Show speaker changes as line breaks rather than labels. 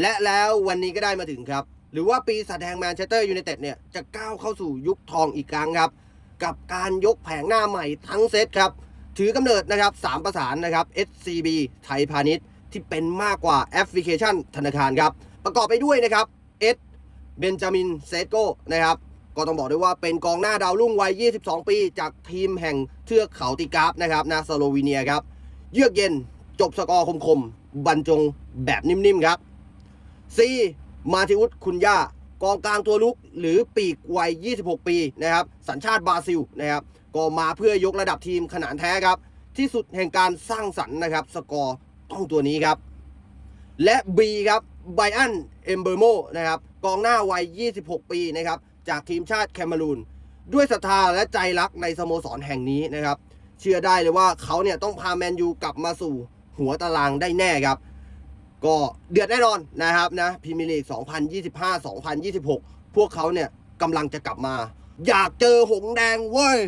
และแล้ววันนี้ก็ได้มาถึงครับ หรือว่าปีศาจแดงแมนเชสเตอร์ยูไนเต็ดเนี่ยจะก้าวเข้าสู่ยุคทองอีกครั้งครับ กับการยกแผงหน้าใหม่ทั้งเซตครับ ถือกำเนิดนะครับสามประสานนะครับ SCB ไทยพาณิชย์ที่เป็นมากกว่าแอปพลิเคชันธนาคารครับ ประกอบไปด้วยนะครับ S เบนจามินเซโกนะครับก็ต้องบอกด้วยว่าเป็นกองหน้าดาวรุ่งวัย 22 ปี จากทีมแห่งเทือกเขาติกราฟนะครับนาสโลวีเนียครับ เยือกเย็นจบสกอร์คมๆบรรจงแบบนิ่มๆครับ C มาทิอุสคุณย่ากองกลางตัวลุกหรือปีกวัย 26 ปีนะครับสัญชาติบราซิลนะครับก็มาเพื่อยกระดับทีมขนานแท้ครับ ที่สุดแห่งการสร้างสรรค์นะครับ สกอร์ต้องตัวนี้ครับ และ B ครับไบอันเอมเบอร์โมนะครับกองหน้าวัย 26 ปีนะครับจากทีมชาติแคนารูน ด้วยศรัทธาและใจรักในสโมสรแห่งนี้นะครับ เชื่อได้เลยว่าเขาเนี่ยต้องพาแมนยูกลับมาสู่หัวตารางได้แน่ครับ ก็เดือดแน่นอนนะครับนะพรีเมียร์ลีก 2025-2026 พวกเขาเนี่ยกำลังจะกลับมา อยากเจอหงแดงเว้ย